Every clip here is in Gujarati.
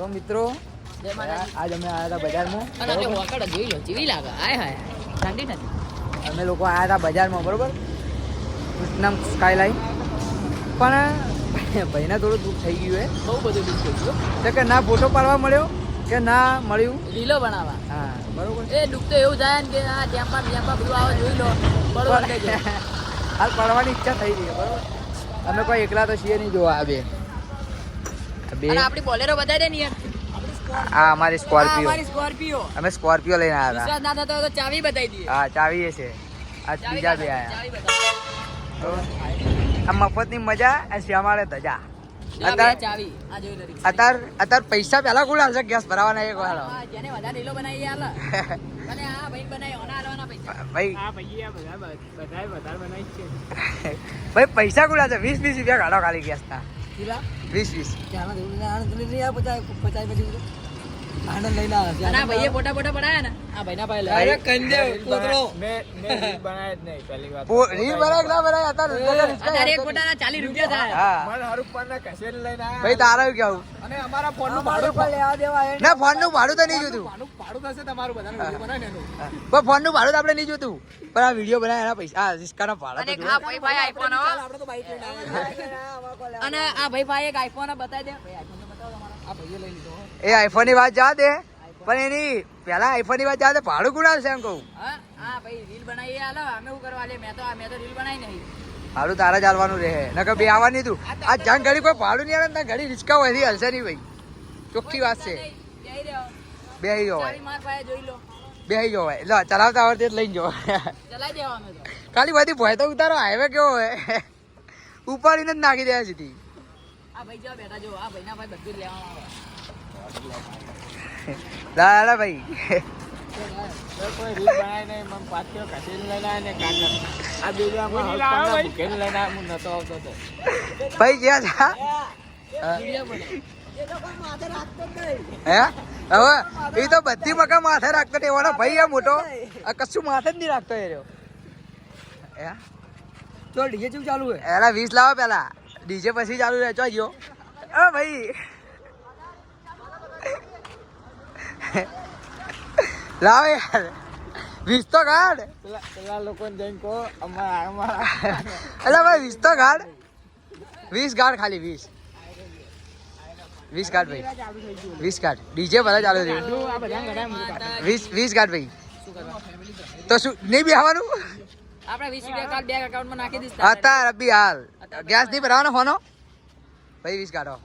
તો મિત્રો. આજ અમે આવ્યા હતા બજારમાં. જોઈ લો જેવી લાગે. હાય હાય ઠંડી નથી. અમે લોકો આવ્યા હતા બજારમાં બરોબર? કૃષ્ણમ સ્કાયલાઈન પણ ભાઈને થોડું દુઃખ થઈ ગયું બહુ બધું દુઃખ થઈ ગયું. હે કે ના ફોટો પાડવા મળ્યો કે ના મળ્યું? રીલો બનાવવા. હા બરોબર. એ દુઃખ તો એવું થાય ને કે આ ટેમ્પા ટેમ્પા બધું આવે જોઈ લો. બરોબર હાલ પડવાની ઈચ્છા થઈ રહી છે બરોબર? અમે કોઈ એકલા તો છીએ નહીં જોવા આ બે. આપણી બોલેરો બતાવી દે ને યાર આ અમારી સ્કોર્પિયો. અમારી સ્કોર્પિયો. અમે સ્કોર્પિયો લઈને આવ્યા વિશ્વાસ ના થતો તો ચાવી બતાવી દઈએ. હા ચાવી એ છે. આ બીજા બે આયા. આ મફતની મજા અને શ્યામાળે ધજા. અત્યારે અત્યારે પૈસા પેલા કોણ હાલશે ગેસ ભરાવાના એક. અને ભાઈ બનાવી ઓના હાલવાના પૈસા. કોણ હાલશે વીસ વીસ રૂપિયા કાઢો ખાલી ગેસના. કેટલા વીસ વીસ. ત્યાંના પચાસ પચાસ પછી આનંદ લઈને આવે અને ભાઈએ ફોટા ફોટા પડાયા ને? આ ભાઈના પાસે લે. અરે કંદેવ કોતરો. બનાય જ નહીં પહેલી વાત રીલ બનાય ના બનાય? અત્યારે અત્યારે આ રિક્ષા તારે એક હાલતો ફોટાના ચાલીસ રૂપિયા થાય. હા. મને હારું લઈને આયા. ભાઈ તારે કેવું? અને અમારા ફોનનું ભાડું ભાડું પણ લેવા દેવા એ ના ફોનનું ભાડું તો નહીં જોતું. ભાડું ભાડું થશે તમારું બધાનું વીડિયો બનાવે ને પણ ફોનનું ભાડું તો આપણે નહીં જોતું. પણ આ વીડિયો બનાવે એના પૈસા આ રિસ્કાના ભાડા અને. આ ભાઈ ભાઈ આઈફોન આપણે તો બાઈક લઈને અને આ ભાઈ ભાઈ એક આઈફોન બતાવી દે. ભાઈ આઈફોન બતાવો તમારો. આ ભાઈએ લઈ લીધો. એ આઈફોનની વાત જા દે. પણ એની પેલા આઈફોનની વાત જા દે ભાડું હાલશે એમ કહું? હા ભાઈ રીલ બનાવી આલો અમે શું કરવા લે? મેં તો મેં તો રીલ બનાવી નહીં. ભાડું તારા જ રહે. નકર બે આવવાની તું આ જંગ ઘડી કોઈ ભાડું નહીં આવે ને ઘડી રિસ્કા હોય હલશે નહીં ભાઈ. ચોખ્ખી વાત છે. બે માર જોઈ લો. બેહી જવાય એટલે ચલાવતા આવડતી જ લઈને જવાય દેવા ખાલી બધી ભય તો ઉતારો હાઈવે કેવો હોય? ઉપાડીને જ નાખી દે સીધી. આ ભાઈ જો બેટા જો આ ભાઈના ભાઈ બધું લેવા આવે. દાદા ભાઈ. ગયા હવે એ તો બધી મકા માથે રાખતો એવાનો ભાઈ આ મોટો આ કશું માથે જ નહીં રાખતો એ રહ્યો. તો ડીજે ચાલુ હે એલા વીસ લાવો પેલા. ડીજે પછી ચાલુ રહે. ચો ગયો. અ ભાઈ. લાવ યાર વીસ તો કાઢ પેલા લોકોને જઈને કહો અમારા અમારા અલા ભાઈ વીસ તો કાઢ વીસ ગાઢ ખાલી વીસ વીસ ગાઢ ભાઈ વીસ ગાઢ ડીજે બધા ચાલુ ઘણા વીસ વીસ ગાઢ ભાઈ તો શું નહીં બેહવાનું આપણે વીસ રૂપિયા કાલ બેંક એકાઉન્ટમાં નાખી દઈશ અત્યારે અભી હાલ ગેસ નહીં ભરાવાનો ફોનો ભાઈ વીસ કાઢો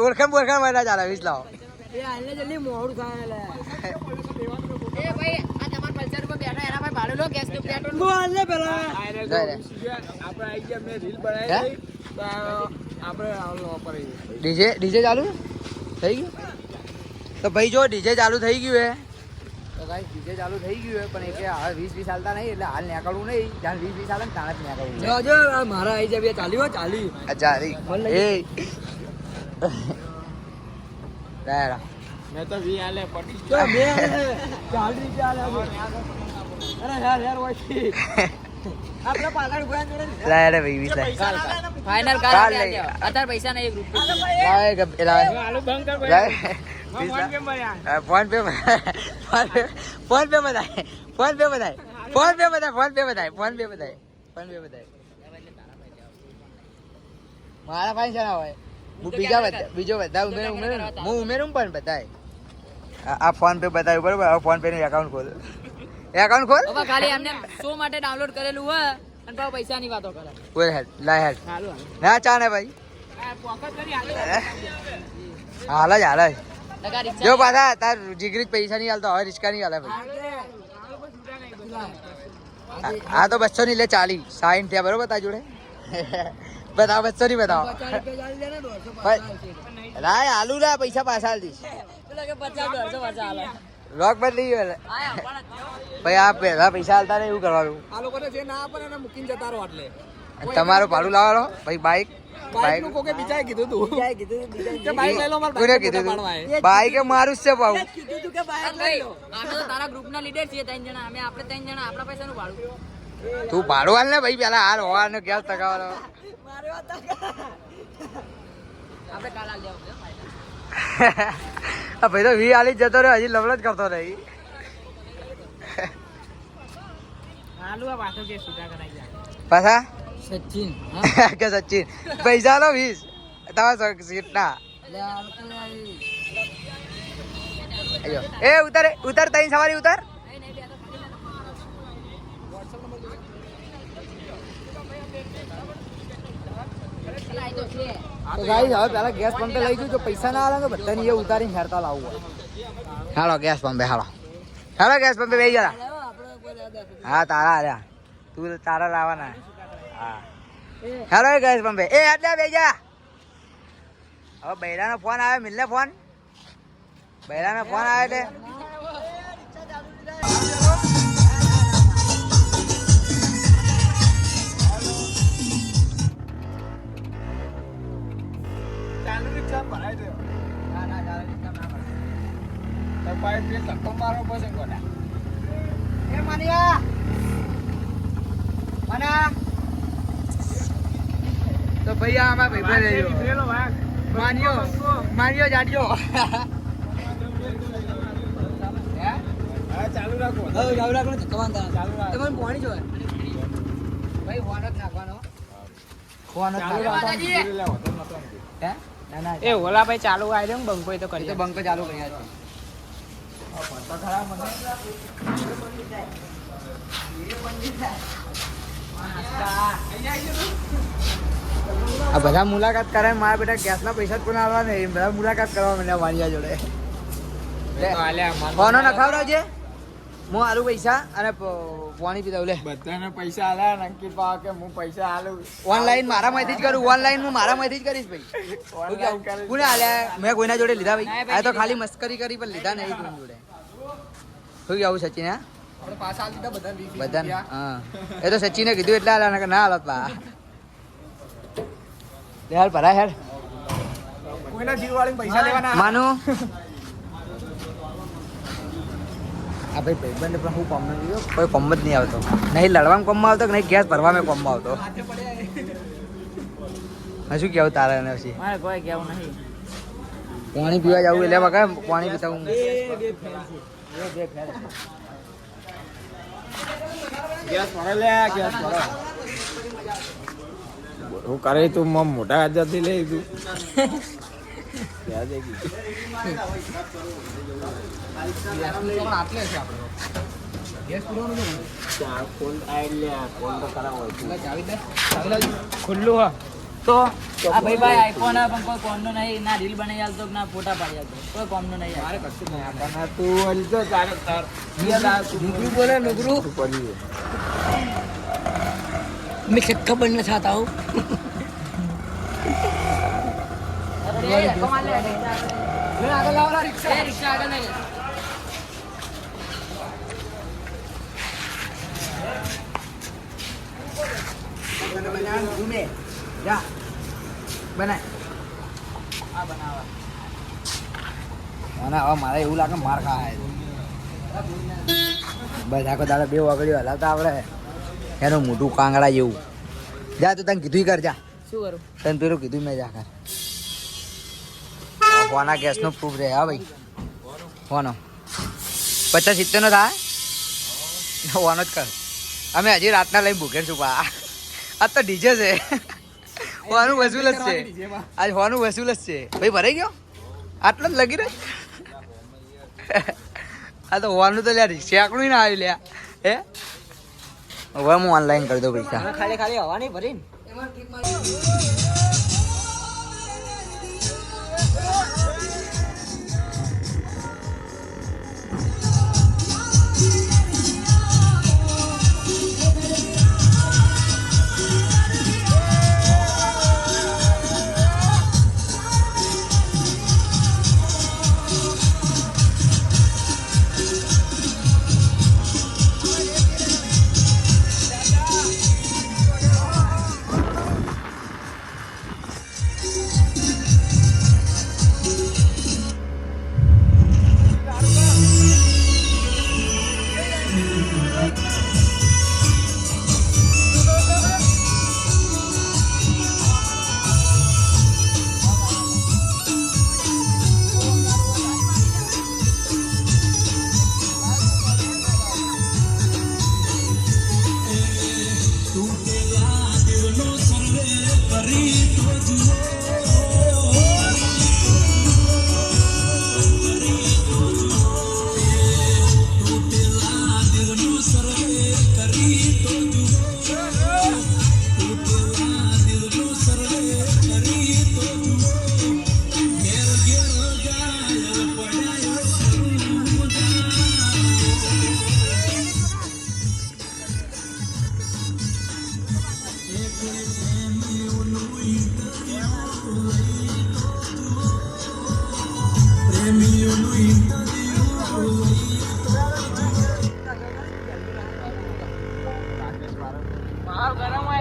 ઓળખાણ બોળખાણ વાળા ચાલે વીસ લાવો. જલ્દી મોડું થાય એ ભાઈ આ તમારા પલ્સર ઉપર બેઠા એના ભાઈ ભાડું લો ગેસનું પેટ્રોલ. હું હાલને પેલા. આયરે લે, જો લે. વીસ રૂપિયા આપણે આવી ગયા મેં રીલ હે? બનાવી દઈ તો આપણે આલો ડીજે ડીજે ચાલુ? થઈ ગયું? તો ભાઈ જો ડીજે ચાલુ થઈ ગયું હે. તો ભાઈ ડીજે ચાલુ થઈ ગયું હે પણ એ કે હવે વીસ વીસ હાલતા નહીં એટલે હાલ નીકળવું નહીં. જ્યાં વીસ વીસ હાલે ને ત્યાં જ નીકળવું જો જો મારા આઈ જાય બે ચાલી હો ચાલી. અચ્છા રી એ. તારા મેં તો વી આલે પટી જો મે ચાલી રૂપિયા આલે અરે યાર યાર ઓછી આપણે પાછળ ઊભા જોડે લાય ભાઈ વીસ લાય ફાઇનલ કાલ કાલ લઈ લઈ અત્યારે પૈસા નહીં એક રૂપિયા લાય ગપ- લાય બંધ કર ભાઈ. વીસ ફોન પે ફોન પે બધાય ફોન પે બધાય ફોન પે બધાય ફોન પે બધાય ફોન પે બધાય ફોન પે બધાય મારા પાસે છે ના હોય હું બીજા બધા બીજો બધા ઉમેર ઉમેર હું ઉમેરું પણ બધાય. આ- ફોન પે બતાવ્યું બરોબર? હવે ફોન પે નું એકાઉન્ટ ખોલ. એકાઉન્ટ ખોલ? ખાલી એમને શો માટે ડાઉનલોડ કરેલું હોય અને પાછો પૈસા ની વાતો કરે. કોઈ હેડ લાય હેડ ના ચા ને ભાઈ. આ કરી હાલો. હાલ જ હાલ જ. જો પાછા તાર જીગરી જ પૈસા નહીં હાલતો હવે રિસ્કા નહીં હાલે ભાઈ. આ- આ તો બસો ની લે ચાલી સાઈન થયા બરોબર તાર જોડે? બતાવો બસો ની બતાવો. રા ને દોઢસો ભાઈ રાય આલુ લા પૈસા પાછા હાલ દઈશ. હાલે લોક બદલી ગયો. ભાઈ આ પહેલા પૈસા હાલતા ને એવું કરવાનું. આ લોકોને જે ના આપે એને મૂકીને જતા રહો એટલે તમારું ભાડું લાવવાનો ભાઈ બાઈક બાઈક કોકે બીજાએ કીધું તું. બીજાએ કીધું તું, બીજાએ બાઈક લઈ લો મારે કોને કીધું તું? બાઈક મારું જ છે ભાવ કીધું તું કે બાઈક લઈ ભાઈ લો. અમે તો તારા ગ્રુપના લીડર છીએ ત્રણ જણા. અમે આપણે ત્રણ જણા આપણા પૈસાનું ભાડું. તું ભાડું હાલ ને ભાઈ પેલા હાલ હોવાનો ગેસ ટકાવાનો મારે આપણે કાલ આલ દેવું ભાઈ. તો વી હાલી જ જતો રહ્યો હજી લવડ જ કરતો રહી. હાલુ આ વાતો કે સુધા કરાઈ જાય પાછા? સચિન કે સચિન? પૈસા નો વીસ. તમારા સીટ ના. એ ઉતર ઉતર તઈ સવારી ઉતર. તો ગાઈસ હવે પેલા ગેસ પંપે લઈ જજો પૈસા ના આવે તો બધાને એ ઉતારીને હેરતા લાવવું હાલો ગેસ પંપે હાલો. હાલો ગેસ પંપે બેસી જરા. હા તારા આલ્યા તું તારા લાવવાના. હાલો ગેસ પંપે એ એટલે બેજા હવે બૈરાનો ફોન આવે મિલને ફોન બૈરાનો ફોન આવે એટલે મારો પછી કોને એ માનિયા. માના તો ભાઈ આમાં ભાઈ ભાઈ રહ્યો માન્યો માન્યો જાડ્યો હે? ચાલુ રાખો. ચાલુ રાખો તમને પાણી જોવે? ભાઈ ફોન જ નાખવાનો. એ ઓલા ભાઈ ચાલુ આવી જાય બંકો તો કરી તો બંક ચાલુ કર્યા છે આ બધા મુલાકાત કરે મારા બેટા ગેસના પૈસા જ કોને આવવા ને બધા મુલાકાત કરવા મને વાણિયા જોડે. ફોનો નખાવડાવજે હું આલુ પૈસા અને પાણી પીધા લે બધાને પૈસા આલ્યા ને અંકિત ભાવ કે હું પૈસા આલુ. ઓનલાઈન મારામાંથી જ કરું ઓનલાઈન હું મારા માંથી જ કરીશ ભાઈ. કોને આલ્યા? મેં કોઈના જોડે લીધા ભાઈ. આ તો ખાલી મસ્કરી કરી પણ લીધા નહીં કોઈના જોડે. શું આવું સચિન? હા પાછા આલી દીધા બધા વીસ વીસ બધાને હા. એ તો સચિને કીધું એટલે આલ્યા ના હાલત બા. લે હાલ ભરાય હેડ. કોઈના જીવ વાળીને પૈસા લેવાના? માનુ? આ ભાઈ ભાઈબંધ પણ હું કોમ નથી કોઈ કોમ જ નહીં આવતો. નહીં લડવામાં કોમમાં આવતો કે નહીં ગેસ ભરવામાં કોમમાં આવતો? હાથે પડ્યા હા શું કેવું તારે એને પછી? મારે કોઈ કેવું નહીં. પાણી પીવા જવું એટલે બકા પાણી પીતા હું. ગેસ ભરે લે ગેસ ભરે. હું કરે તું મમ મોટા હાજરથી લઈ તું. ખુલ્લું હા. તો? આ ભાઈ ભાઈ આઈફોન પણ કોઈ કોમનો નહીં. ના રીલ બનાવી આલતો કે ના ફોટા પાડી આલતો. કોઈ કોમનો નહીં મારે કશું નહીં પણ તું તારે તાર નુગરું બોલે નુગરું પડી मैं छक्का बनना चाहता हूँ લે આગળ લાવો લા રિક્ષા રિક્ષા આગળ લઈ લે. ઘૂમે જા બનાય આ બનાવવા અને હવે મારે એવું લાગે માર ખાય બસ આખો દાડો બે વાગડીઓ હલાવતા આવડે એનું મોટું કાંગડા જેવું. જા તું તને કીધું કર જા. શું કરું? તને પેલું કીધું મેં જા કર. ફોના ગેસનો પ્રૂફ રહે હા ભાઈ. ફોનો પચાસ સિત્તેર નો થાય ઓનો જ કર. અમે હજી રાતના લઈને ભૂખે છું પા. આ તો ડીજે છે. હોવાનું વસૂલ જ છે. આજ હોવાનું વસૂલ જ છે. ભાઈ ભરાઈ ગયો? આટલો જ લગી રહ્યો? આ તો હોવાનું તો લ્યા શેકડું ના આવ્યું લ્યા. હે? હવે હું ઓનલાઈન કરી દઉં પૈસા. ખાલી ખાલી હવા નહીં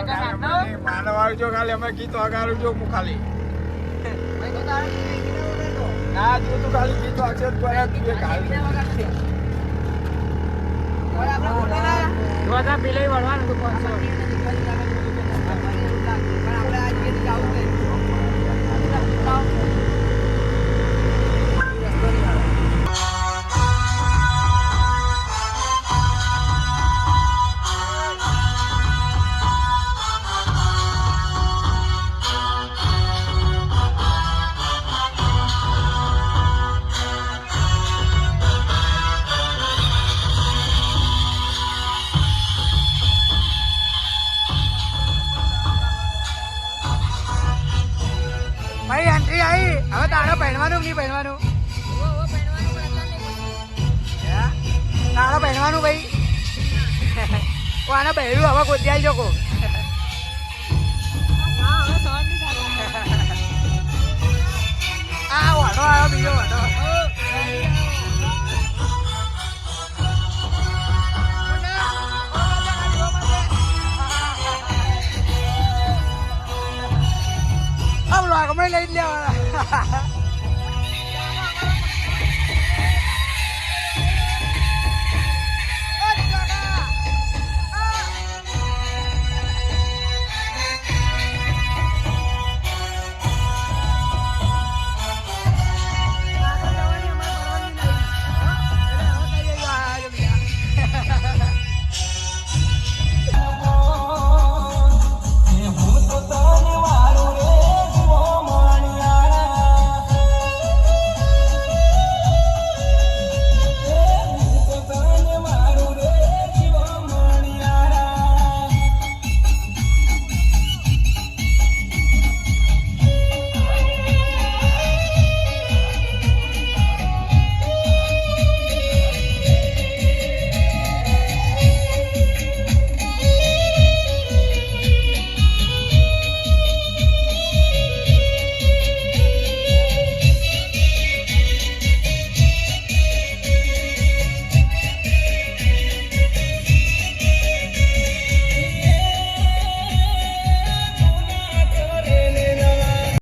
ભરી વગાડજો ખાલી. અમે ગીત વગાડજો હું ખાલી ના જો તું ખાલી ગીતો હાલ રોજા પેલે વળવાનું પહેરવાનું? પહેરવાનું તારે પહેરવાનું ભાઈ? આને પહેર્યું હવે ગોતિયાલ જોકો આ વાડો આવ્યો બીજો વાડો આમ લાગમણે લઈ જ લેવાના.